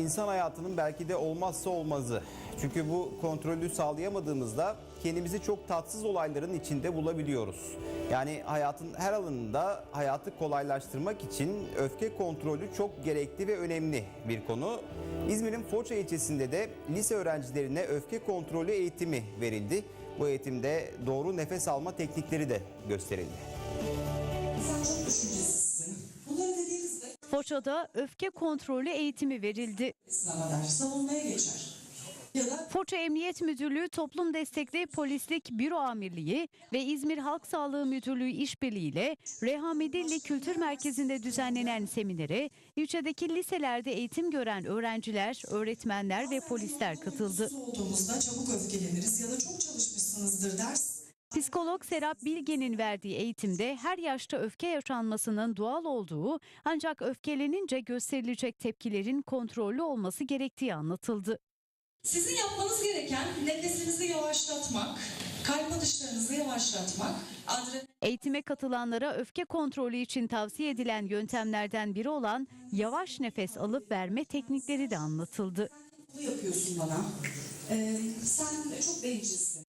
insan hayatının belki de olmazsa olmazı. Çünkü bu kontrolü sağlayamadığımızda kendimizi çok tatsız olayların içinde bulabiliyoruz. Yani hayatın her alanında hayatı kolaylaştırmak için öfke kontrolü çok gerekli ve önemli bir konu. İzmir'in Foça ilçesinde de lise öğrencilerine öfke kontrolü eğitimi verildi. Bu eğitimde doğru nefes alma teknikleri de gösterildi. Sen çok düşüncesizsin. Bunları dediğimizde Foça'da öfke kontrolü eğitimi verildi. sınava savunmaya geçer. Foça Emniyet Müdürlüğü Toplum Destekli Polislik Büro Amirliği ve İzmir Halk Sağlığı Müdürlüğü işbirliğiyle Reha Midilli Kültür Merkezi'nde düzenlenen seminere ilçedeki liselerde eğitim gören öğrenciler, öğretmenler ve polisler katıldı. olduğumuzda çabuk öfkeleniriz ya da çok çalışmışsınızdır ders. Psikolog Serap Bilge'nin verdiği eğitimde her yaşta öfke yaşanmasının doğal olduğu ancak öfkelenince gösterilecek tepkilerin kontrollü olması gerektiği anlatıldı. Sizin yapmanız gereken nefesinizi yavaşlatmak, kalp atışlarınızı yavaşlatmak, adrenalin Eğitime katılanlara öfke kontrolü için tavsiye edilen yöntemlerden biri olan yavaş nefes alıp verme teknikleri de anlatıldı. yapıyorsun bana. Ee, sen çok bencilsin.